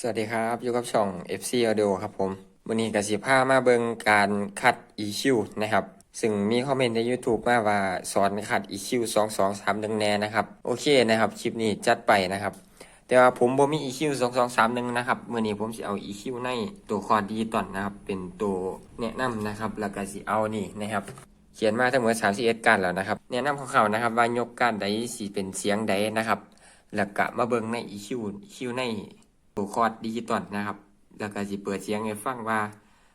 สวัสดีครับ อยู่กับช่อง FC Audio ครับผมวันนี้กสิพามาเบิงการคัด EQ นะครับ ซึ่งมีคอมเมนต์ใน YouTube มาว่าสอนคัด EQ 2 2 3 1แน่นะครับ โอเคนะครับ คลิปนี้จัดไปนะครับ แต่ว่าผมบ่มี EQ 2 2 3 1นะครับมื้อนี้ผมสิเอา EQ ในตัวคอร์ดดิจิตอลนะครับ เป็นตัวแนะนำนะครับ แล้วก็สิเอานี่นะครับ เขียนมาทั้งหมด31การแล้วนะครับ แนะนำคร่าวๆนะครับ ว่ายกการใดสิเป็นเสียงใดนะครับ แล้วก็มาเบิงใน EQ EQ ใน ตัวคอร์ดดิจิตอลนะครับ แล้วก็สิเปิดเสียงให้ฟังว่า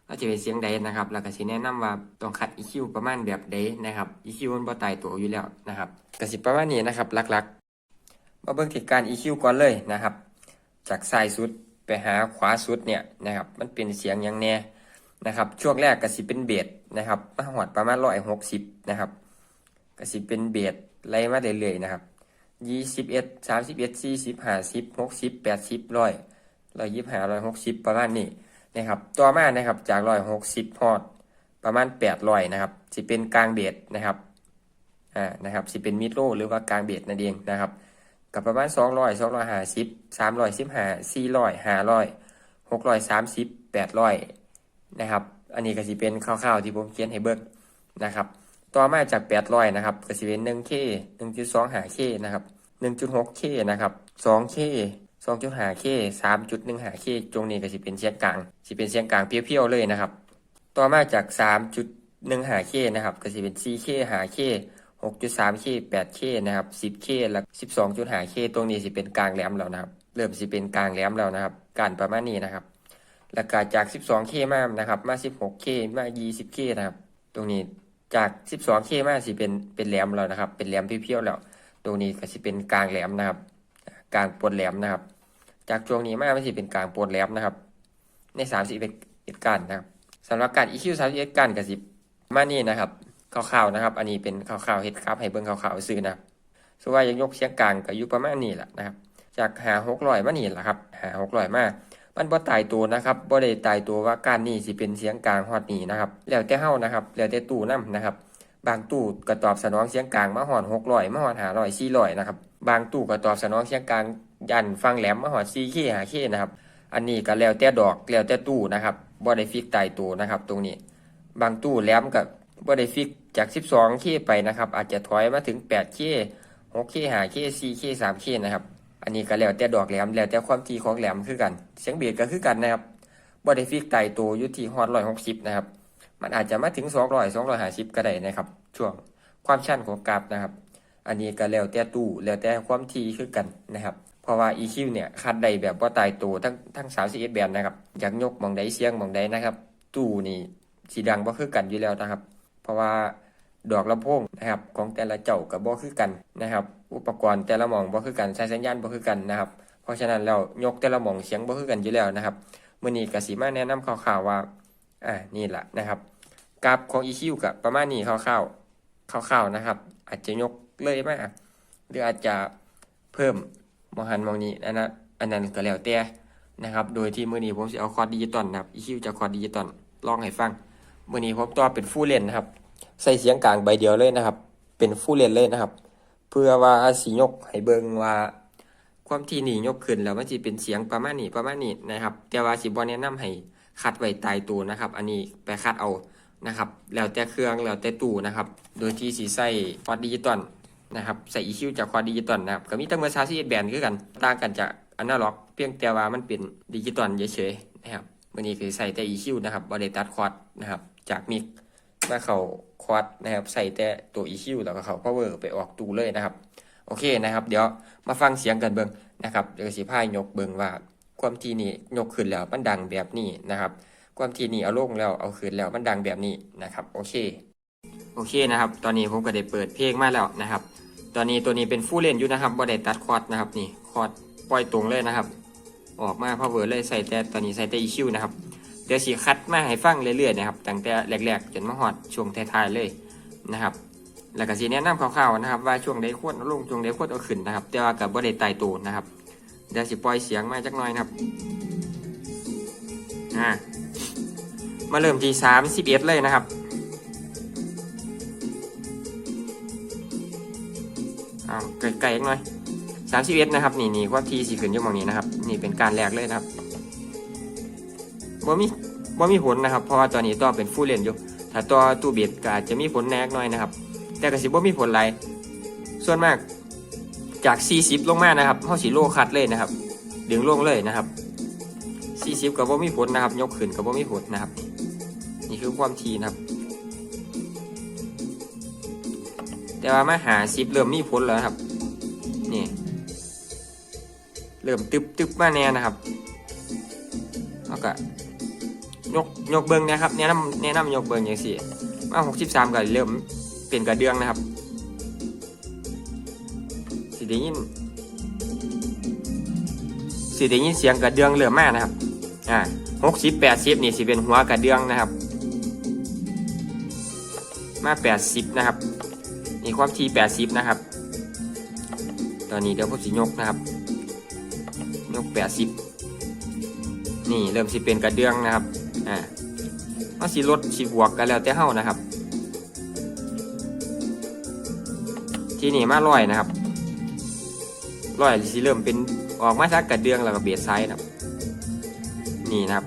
เราจะเป็นเสียงใดนะครับ แล้วก็สิแนะนำว่าต้องคัด EQ ประมาณแบบใดนะครับ EQ มันบ่ตายตัวอยู่แล้วนะครับก็สิประมาณนี้นะครับหลักๆ มาเบิ่งที่การ EQ ก่อนเลยนะครับ จากซ้ายสุดไปหาขวาสุดเนี่ยนะครับ มันเป็นเสียงย่างแน่นะครับ ช่วงแรกก็สิเป็นเบสนะครับมาหอดประมาณ160นะครับก็สิเป็นเบสไล่มาเรื่อยๆนะครับยี่สิบเอ็ดสามสิบเอ็ดสี่สิบห้าสิบหกสิบแปดสิบร้อย ร้อยยี่สิบห้าร้อยหกสิบประมาณนี้นะครับ ต่อมานะครับจากร้อยหกสิบพอดประมาณแปดร้อยนะครับสิเป็นกลางเบสนะครับอ่านะครับสิเป็นมิดโลหรือว่ากลางเบสนั่นเองนะครับกับประมาณสองร้อยสองร้อยห้าสิบสามร้อยสิบห้าสี่ร้อยห้าร้อยหกร้อยสามสิบแปดร้อยนะครับอันนี้ก็สิเป็นคร่าวๆที่ผมเขียนให้เบิกนะครับ ต่อมาจาก800นะครับก็สิเป็น 1K 1.25K นะครับ 1.6K นะครับ 2K 2.5K 3.15K ตรงนี้ก็สิเป็นเสียงกลางสิเป็นเสียงกลางเพี้ยวๆเลยนะครับ ต่อมาจาก 3.15K นะครับก็สิเป็น 4K 5K 6.3K 8K นะครับ 10K และ 12.5K ตรงนี้สิเป็นกลางแหลมแล้วนะครับ เริ่มสิเป็นกลางแหลมแล้วนะครับการประมาณนี้นะครับแล้วก็จาก 12K มานะครับ มา 16K มา 20K นะครับ ตรงนี้จาก 12K มาสิเป็นเป็นแหลมแล้วนะครับ เป็นแหลมเพี้ยวๆแล้ว ตรงนี้ก็สิเป็นกลางแหลมนะครับ กลางปนแหลมนะครับ จากช่วงนี้มามันสิเป็นกลางปนแหลมนะครับ ใน31เอ็ดการนะครับสำหรับการ EQ 31การก็สิบมานี่นะครับคร่าวๆนะครับ อันนี้เป็นคร่าวๆเฮ็ดครับให้เบิ่งคร่าวๆซื่อนะส่วนว่ายังยกเสียงกลางก็อยู่ประมาณนี้แหละนะครับ จากหา600มานี่แหละครับหา600มามันบ่ตายตัวนะครับบ่ได้ตายตัวว่าการนี้สิเป็นเสียงกลางฮอดนี้นะครับแล้วแต่เฮานะครับแล้วแต่ตู้นํนะครับ บางตู้ก็ตอบสนองเสียงกลางมาฮอด600มาฮอด500 400นะครับบางตู้ก็ตอบสนองเสียงกลาง ยันฟังแหลมมาฮอด 4K 5K นะครับ อันนี้ก็แล้วแต่ดอกแล้วแต่ตู้นะครับบ่ได้ฟิกตายตัวนะครับ ตรงนี้ บางตู้แหลมก็บ่ได้ฟิกจาก 12K ไปนะครับ อาจจะถอยมาถึง 8K 6K 5K 4K 3K นะครับ อันนี้ก็แล้วแต่ดอกแหลมแล้วแต่ความถี่ของแหลมคือกัน เสียงเบสก็คือกันนะครับบ่ได้ฟิกตายตัวอยู่ที่ฮอต160นะครับ มันอาจจะมาถึง200 250ก็ได้นะครับ ช่วงความชันของกราฟนะครับ อันนี้ก็แล้วแต่ตู้แล้วแต่ความถี่คือกันนะครับ เพราะว่า EQ เนี่ยคัดได้แบบบ่าตายตัวทั้งทั้ง31แบนนะครับอยากยกมองใดเสียงมองใดนะครับ ตู้นี่สีดังบ่คือกันอยู่แล้วนะครับ เพราะว่าดอกลำโพงนะครับ ของแต่ละเจ้ากับบ่คือกันนะครับ อุปกรณ์แต่ละหมองบ่คือกันสายสัญญาณบ่คือกันนะครับ เพราะฉะนั้นแล้วยกแต่ละหมองเสียงบ่คือกันอยู่แล้วนะครับมื้อนี้กสิมาแนะนำคร่าวๆว่าอ่านี่แหละนะครับกราฟของ EQ ก็ประมาณนี้คร่าวๆคร่าวๆนะครับ อาจจะยกเลยมาหรืออาจจะเพิ่ม มองหันมองนี้อันนั้นอันนั้นก็แล้วแต่นะครับโดยที่มือนี้ผมสิเอาคอร์ดดิจิตอลนะครับ EQ จากคอร์ดดิจิตอลลองให้ฟังมือนี้ผมต่อเป็นฟูลเลนนะครับ ใส่เสียงกลางใบเดียวเลยนะครับ เป็นฟูลเลนเลยนะครับ เพื่อว่าสิยกให้เบิงว่าความที่นี่ยกขึ้นแล้วมันสิเป็นเสียงประมาณนี้ประมาณนี้นะครับ แต่ว่าสิบ่แนะนำให้คัดไว้ตายตัวนะครับ อันนี้ไปคัดเอานะครับ แล้วแต่เครื่องแล้วแต่ตู้นะครับ โดยที่สิใส่คอร์ดดิจิตอล นะครับใส่ EQ จากคอร์ดดิจิตอลนะครับก็มีทั้งหมด31แบนด์คือกันต่างกันจากอนาล็อก เพียงแต่ว่ามันเป็นดิจิตอลเฉยๆนะครับวันนี้คือใส่แต่ EQ นะครับบ่ได้ตัดคอร์ดนะครับจากมิกมาเข้าคอร์ดนะครับใส่แต่ตัว EQ แล้วก็เข้า power ไปออกตูเลยนะครับโอเคนะครับเดี๋ยวมาฟังเสียงกันเบิ่งนะครับเดี๋ยวสิพายยกเบิ่งว่าความที่นี่ยกขึ้นแล้วมันดังแบบนี้นะครับ ความที่นี่เอาลงแล้วเอาขึ้นแล้วมันดังแบบนี้นะครับ โอเค โอเคนะครับ ตอนนี้ผมก็ได้เปิดเพลงมาแล้วนะครับ ตอนนี้ตัวนี้เป็นฟูลเล่นอยู่นะครับบ่ได้ตัดคอร์ดนะครับนี่คอร์ดปล่อยตรงเลยนะครับ ออกมา power เลยใส่แต่ตอนนี้ใส่แต่ EQ นะครับเดี๋ยวสีคัดมาให้ฟังเรื่อยๆนะครับตั้งแต่แรกๆจนมาฮอดช่วงท้ายๆเลยนะครับแล้วก็สีแนะนำคร่าวๆนะครับ ว่าช่วงใดโควรลงช่วงใดโควรเอาขึ้นนะครับ แต่ว่ากับบ่ได้ตายตัวนะครับเดี๋ยวสิปล่อยเสียงมาจักหน่อยนะครับอ่ามาเริ่มที่31เลยนะครับ อ้าไกลๆอีกหน่อย31นะครับ นี่นี่ความทีสีขึ้นอยู่มองนี้นะครับ นี่เป็นการแรกเลยนะครับบ่มีบ่มีผลนะครับ เพราะว่าตอนนี้ต่อเป็นฟูลเลนอยู่ ถ้าต่อตู้เบียดก็อาจจะมีผลแนกหน่อยนะครับ แต่ก็สิบ่มีผลหลายส่วนมากจาก 40 ลงมานะครับเฮาสิโลคัดเลยนะครับ ดึงลงเลยนะครับ 40ก็บ่มีผลนะครับ ยกขึ้นก็บ่มีผลนะครับ นี่คือความทีนะครับ แต่ว่ามาหา10เริ่มมีผลแล้วครับ นี่เริ่มตึบตึบมาแน่นะครับแล้วก็ยกยกเบิงนะครับแนะนำแนะนำยกเบิงอย่างสี่มาหกสิบสามก็เริ่มเป็นกระเดื่องนะครับสิได้ยินสิได้ยินเสียงกระเดื่องเริ่มมากนะครับอ่าหกสิบแปดสิบนี่สิเป็นหัวกระเดื่องนะครับ มาแปดสิบนะครับ นี่ความทีแปดสิบนะครับ ตอนนี้เดี๋ยวผมสิยกนะครับ ยกแปดสิบนี่เริ่มสิเป็นกระเดื่องนะครับ อ่าเอาสิลดสิบวกกันแล้วแต่เฮ้านะครับ ที่นี่มาร้อยนะครับร้อยสิเริ่มเป็นออกมาจากกระเดื่องแล้วก็เบียดไซด์นะครับ นี่นะครับ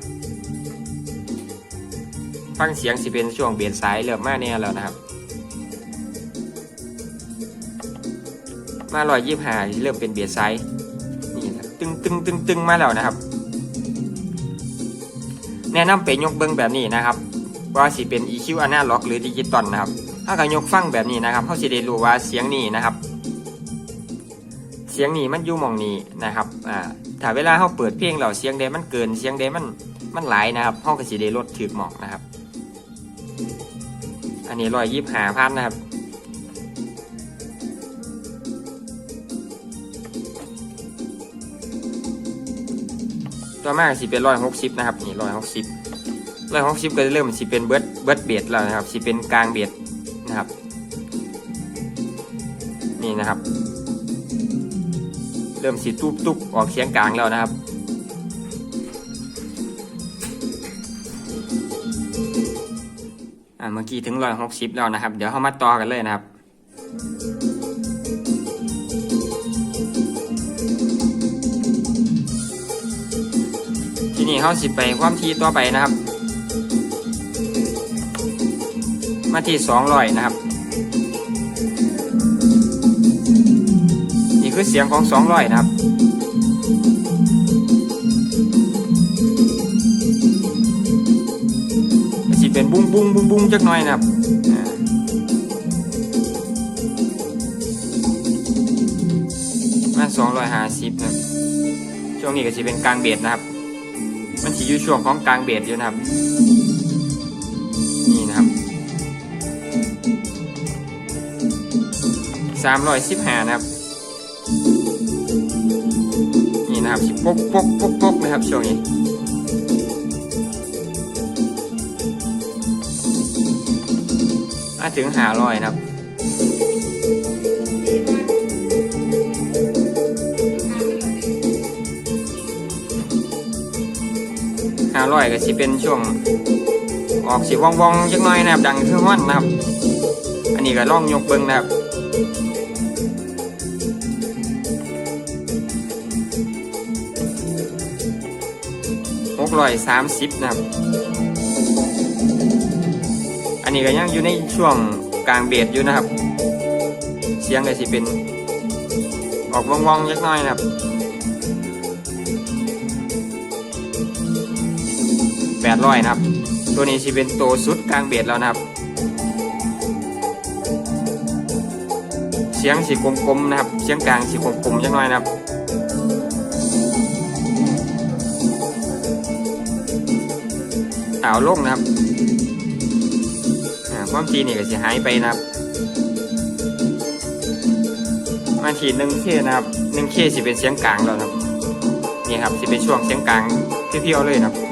ฟังเสียงสิเป็นช่วงเบียดไซด์เริ่มมาแน่แล้วนะครับ มาร้อยยี่ห้าเริ่มเป็นเบียดไซด์นี่ครับตึงตึงตึงตึงมาแล้วนะครับ แนะนำไปยกเบิ้งแบบนี้นะครับว่าสิเป็น EQ อนาล็อกหรือดิจิตอลนะครับ ถ้าก็ยกฟังแบบนี้นะครับเขาสิได้รู้ว่าเสียงนี้นะครับ เสียงนี้มันอยู่มองนี้นะครับอ่าถ้าเวลาเขาเปิดเพลงเราเสียงใดมันเกินเสียงใดมันมันหลายนะครับเขาก็สิได้ลดถือหมอกนะครับ อันนี้ร้อยยี่ห้าพันนะครับ ตัวมากสิเป็นร้อยหกสิบนะครับนี่ร้อยหกสิบร้อยหกสิบก็เริ่มสิเป็นเบิร์ดเบิร์ดเบียดแล้วนะครับสิเป็นกลางเบียดนะครับนี่นะครับ เริ่มสิตุบตุบออกเสียงกลางแล้วนะครับ อ่าเมื่อกี้ถึงร้อยหกสิบแล้วนะครับ เดี๋ยวเข้ามาต่อกันเลยนะครับ นี้เขาสิไปความที่ต่อไปนะครับ มาที่สองร้อยนะครับ นี่คือเสียงของสองร้อยนะครับสิเป็นบุ้งบุ้งบุ้งบุ้งจักหน่อยนะครับอ่ามาสองร้อยห้าสิบนะช่วงนี้ก็สิเป็นกลางเบียดนะครับ อยู่ช่วงของกลางเบสอยู่นะครับ นี่นะครับสามร้อยสิบห้านะครับ นี่นะครับสิปกปกปกปกนะครับช่วงนี้มาถึงหาร้อยนะครับ ร้อยก็สิเป็นช่วงออกสิว่องวองจักน่อยนะครับ ดังคือฮ้อนนะครับ อันนี้ก็ล่องยกเบิ้งนะครับหกร้อยสามสิบนะครับ อันนี้ก็ยังอยู่ในช่วงกลางเบียดอยู่นะครับ เสียงก็สิเป็น ออกว่องวองๆจักน่อยนะครับ แปดร้อยนะครับ ตัวนี้สิเป็นตัวสุดกลางเบียดแล้วนะครับ เสียงสีกลมๆนะครับ เสียงกลางสีกลมๆจังหน่อยนะครับสาวลงนะครับอ่าความทีนี่ก็จะหายไปนะครับ มาทีหนึ่งเคนะครับหนึ่งเคสิเป็นเสียงกลางแล้วนะครับนี่ครับสิเป็นช่วงเสียงกลางเพียวๆเลยนะครับ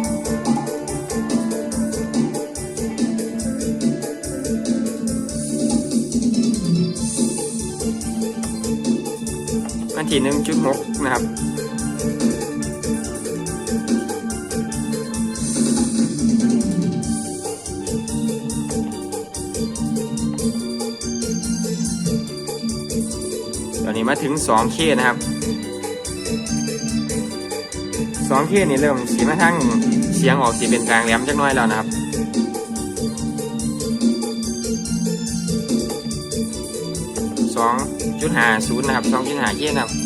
จุดหกนะครับ ตอนนี้มาถึง 2K นะครับองเคนี่เริ่มสีมาทางเสียงออกสีเป็นกลางแหลมจักน้อยแล้วนะครับสองจุดห้าศูนย์นะครับสองจุดห้าเคนะครับ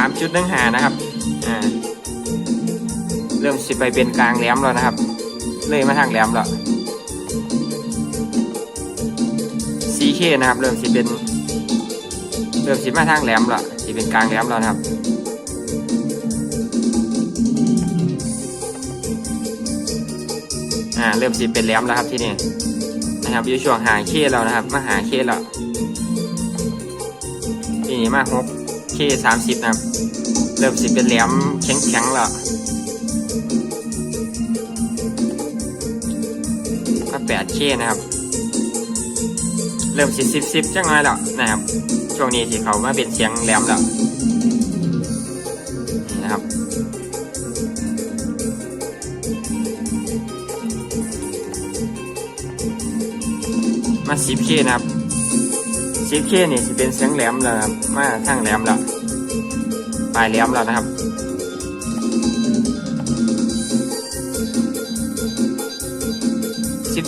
อันนี้สามจุดหนึ่งหานะครับอ่าเริ่มสิไปเป็นกลางแหลมแล้วนะครับ เลยมาทางแหลมแล้ว 4K นะครับ เริ่มสิเป็นเริ่มสิมาทางแหลมแล้วสิเป็นกลางแหลมแล้วนะครับอ่าเริ่มสิเป็นแหลมแล้วครับที่นี่นะครับอยู่ช่วงหาเคแล้วนะครับ มาหาเคแล้วที่นี่มาหก สามสิบนะครับ เริ่มสิเป็นแหลมแข็งแข็งๆแล้วมาแปดเคนะครับ เริ่มสิบสิบสิบจังไงแล้วนะครับ ช่วงนี้ที่เขามาเป็นเสียงแหลมแล้วนี่นะครับมา 10K นะครับ 10K นี่จะเป็นเสียงแหลมแล้วนะครับมาทางแหลมแล้ว ลายแหลมแล้วนะครับ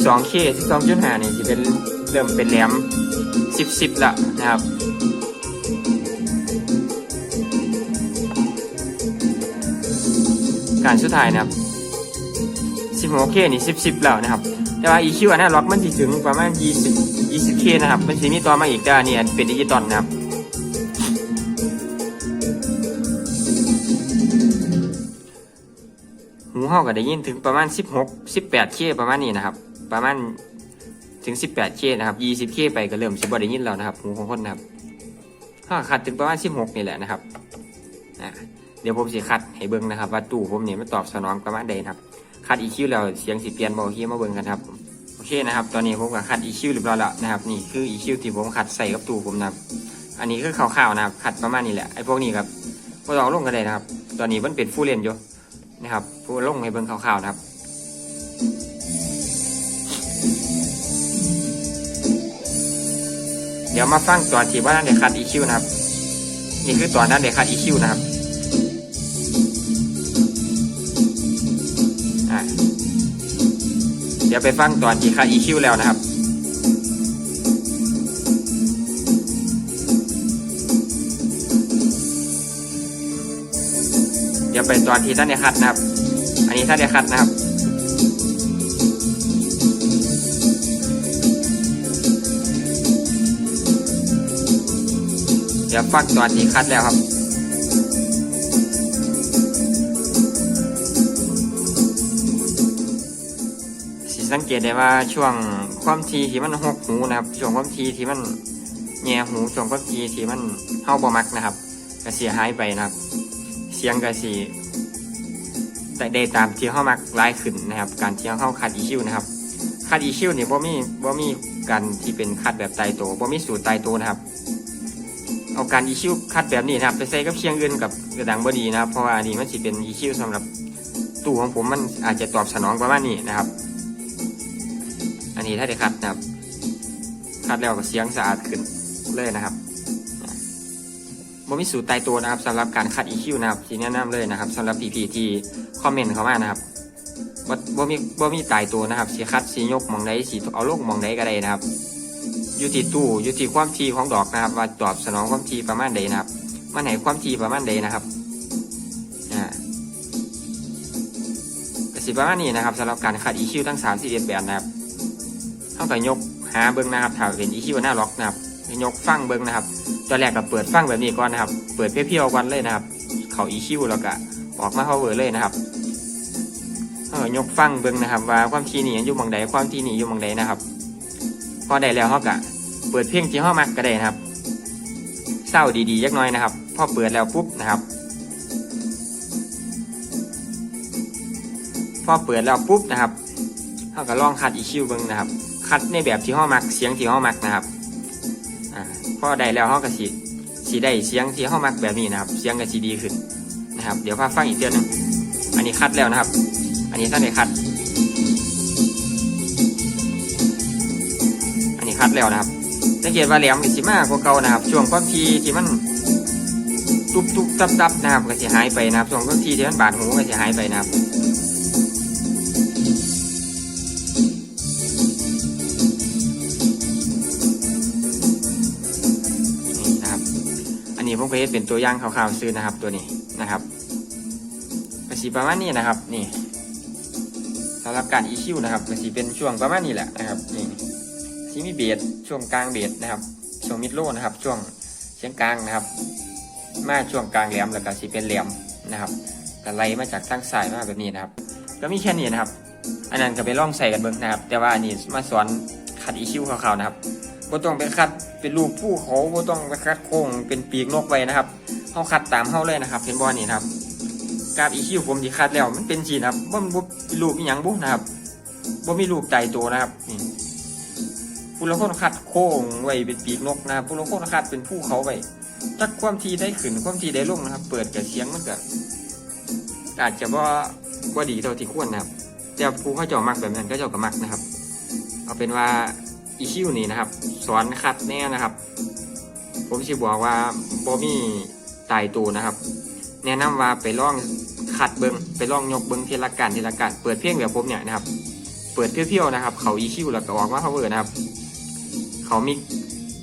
12K 12.5 นี่จะเป็นเริ่มเป็นแหลม10 10ล้วนะครับการสุดท้ายนะครับ 16K นี่10 10แล้วนะครับ แต่ว่า EQ อันนั้นล็อกมันสิถึงประมาณ 20 20K นะครับ มันสิมีต่อมาอีกได้นี่เป็นดิจิตอลนะครับ เฮาก็ได้ยินถึงประมาณ 16 18K ประมาณนี้นะครับ ประมาณถึง 18K นะครับ 20K ไปก็เริ่มสิบ่ได้ยินแล้วนะครับหูของคนนะครับถ้าคัดถึงประมาณ 16 นี่แหละนะครับเดี๋ยวผมสิคัดให้เบิ่งนะครับ ว่าตู้ผมเนี่ยมันตอบสนองประมาณใดนะครับ คัด EQ แล้วเสียงสิเปลี่ยนบ่โอเคมาเบิ่งกันครับโอเคนะครับ ตอนนี้ผมก็คัด EQ เรียบร้อยแล้วนะครับ นี่คือ EQ ที่ผมคัดใส่กับตู้ผมนะครับ อันนี้คือคร่าวๆนะครับ คัดประมาณนี้แหละไอ้พวกนี้ครับบ่ต้องลงกันเลยนะครับ ตอนนี้มันเป็นผู้เล่นอยู่ นะครับผู้ลงให้เบิ่งคร่าวๆนะครับเดี๋ยวมาฟังตอนที่ว่านั่นเดคัด EQ นะครับ นี่คือตอนนั้นเดคัด EQ นะครับเดี๋ยวไปฟังตอนที่คัด EQ แล้วนะครับ เดี๋ยวไปตอนที่ท่านเดคัดนะครับ อันนี้ท่านเดคัดนะครับเดี๋ยวฟังตอนที่คัดแล้วครับสิสังเกตได้ว่าช่วงความทีที่มันหกหูนะครับช่วงความทีที่มันแง่หูช่วงความทีที่มันเฮาบ่มักนะครับก็เสียหายไปนะครับ สียงก็สีแต่ได้ตามที่เฮามักหลายขึ้นนะครับ การที่เฮาคัด EQ นะครับคัด EQ นี่บ่มีบ่มีการที่เป็นคัดแบบตายตัวบ่มีสูตรตายตัวนะครับ เอาการ EQ คัดแบบนี้นะครับ ไปใส่กับเชียงอื่นกับกระดังบดีนะครับ เพราะว่าอันนี้มันสิเป็น EQ สำหรับตู้ของผมมันอาจจะตอบสนองประมาณนี้นะครับ อันนี้ถ้าได้คัดนะครับ คัดแล้วก็เสียงสะอาดขึ้นเลยนะครับ บ่มีสูตรตายตัวนะครับสำหรับการคัด EQ นะครับที่แนะนำเลยนะครับสำหรับ PP ที่คอมเมนต์เข้ามานะครับบ่บ่มีบ่มีตายตัวนะครับสีคัดสียกมองใดสีเอาลงมองใดก็ได้นะครับอยู่ที่ตู้อยู่ที่ความทีของดอกนะครับ ว่าตอบสนองความทีประมาณใดนะครับมันไหนความทีประมาณใดนะครับอ่าก็สิประมาณนี้นะครับสำหรับการคัด EQ ทั้ง3 1แบบนะครับเท่ากับยกหาเบิ้งนะครับถ้าเป็น EQ หน้าล็อกนะครับ ยกฟังเบิ้งนะครับตอนแรกก็เปิดฟังแบบนี้ก่อนนะครับ เปิดเพียวๆก่อนเลยนะครับ เขา EQ แล้วก็ออกมา power เลยนะครับเท่ากับยกฟังเบิ้งนะครับ ว่าความทีนี่อยู่หมองใดความทีนี่อยู่หมองใดนะครับ พอได้แล้วเขาก็เปิดเพลงที่เขามักก็ได้นะครับเศร้าดีๆยักน้อยนะครับ พอเปิดแล้วปุ๊บนะครับ พอเปิดแล้วปุ๊บนะครับเขาก็ลองคัด EQ เบิ้งนะครับคัดในแบบที่เขามักเสียงที่เขามักนะครับ พอได้แล้วเขาก็สีสีได้เสียงที่เขามักแบบนี้นะครับ เสียงก็สีดีขึ้นนะครับ เดี๋ยวพาฟังอีกเดือนหนึงอันนี้คัดแล้วนะครับ อันนี้ท่านได้คัด อันนี้คัดแล้วนะครับสังเกตว่าแหลมก็สิมากกว่าเก่านะครับ ช่วงความทีที่มันตุบตุบตับตับนะครับก็สิหายไปนะครับ ช่วงความทีที่มันบาดหูก็สิหายไปนะครับ ผมก็เฮ็ดเป็นตัวอย่างคร่าวๆซื้อนะครับตัวนี้นะครับก็สีประมาณนี้นะครับนี่สำหรับการ EQ นะครับก็สีเป็นช่วงประมาณนี้แหละนะครับนี่สีมีเบสช่วงกลางเบสนะครับช่วงมิดโลนะครับ ช่วงเชียงกลางนะครับ มาช่วงกลางแหลมแล้วก็สีเป็นแหลมนะครับก็ไล่มาจากทางซ้ายมาแบบนี้นะครับ ก็มีแค่นี้นะครับ อันนั้นก็ไปล่องใส่กันเบิ่งนะครับ แต่ว่าอันนี้มาสอนขัด EQ คร่าวๆนะครับ บ่ต้องไปคัดเป็นรูปผู้เขาบ่ต้องไปคัดโค้งเป็นปีกนกไว้นะครับเฮาคัดตามเฮาเลยนะครับเห็นบ่นี่ครับกราฟ EQ ผมที่คัดแล้วมันเป็นสีนะครับบ่มันบ่มีรูปอีหยังบุนะครับบ่มีรูปใจตัวนะครับนี่ผู้ละคนคัดโค้งไว้เป็นปีกนกนะครับผู้ละคนคัดเป็นผู้เขาไว้จักความทีได้ขึ้นความทีได้ลงนะครับ เปิดกับเสียงมันก็อาจจะบ่บ่าดีเท่าที่ควรนะครับแต่ผู้เขาเจ้ามักแบบนั้นก็เจ้าก็มักนะครับ เอาเป็นว่า EQ นี่นะครับ สอนคัดแน่นะครับ ผมสิบอกว่าบอมี่ตายตัวนะครับ แนะนำว่าไปล่องขัดเบิงไปล่องยกเบิงทีละการทีละการเปิดเพลงแบบผมเนี่ยนะครับ เปิดเพียวๆนะครับ เขา EQ แล้วก็ออกมา power นะครับ เขามิก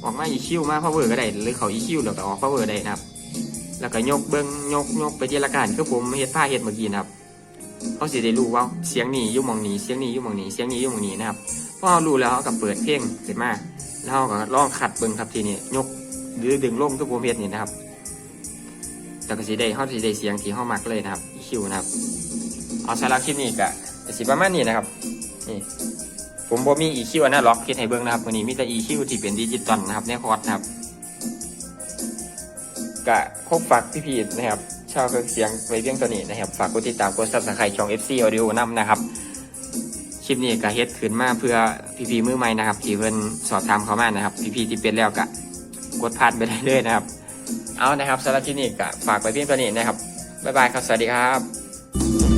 ออกมา EQ มา power ก็ได้หรือเขา EQ แล้วก็ออก power ได้นะครับ แล้วก็ยกเบิงยกยกไปทีละการคือผมเฮ็ดผ้าเฮ็ดเมื่อกี้นะครับ เขาสิได้รู้ว่าเสียงนี้ยุ่มองนี้เสียงนี้ยุ่มองนี้เสียงนี้ยุ่มองนี้นะครับพอเรารู้แล้วเราก็เปิดเพลงเสร็จมาแล้วเราก็ลองขัดเบิ่งครับทีนี้ยกหรือดึงลงทุกโมเมนต์นี่นะครับแต่ก็สีได้เขาสีได้เสียงที่เข้ามักเลยนะครับ EQ นะครับ เอาสำหรับคลิปนี้ก็สิประมาณนี้นะครับนี่ผมบ่มี EQ อันนั้นล็อกคิดให้เบิ่งนะครับวันนี้มีแต่ EQ ที่เป็นดิจิตอลนะครับในคอร์ดนะครับก็ครบฝากพี่ๆนะครับ ชาวเครื่องเสียงไว้เพียงตัวนี้นะครับ ฝากกดติดตามกด subscribe ช่อง FC Audio นำนะครับ คลิปนี้ก็เฮ็ดขึ้นมาเพื่อพี่ๆมือใหม่นะครับ ที่เพิ่นสอบถามเขามานะครับ พี่ๆที่เป็นแล้วก็กดพลาดไปได้เลยนะครับ เอานะครับสำหรับที่นี่ก็ฝากไปเพียงตัวนี้นะครับบ๊ายบายครับสวัสดีครับ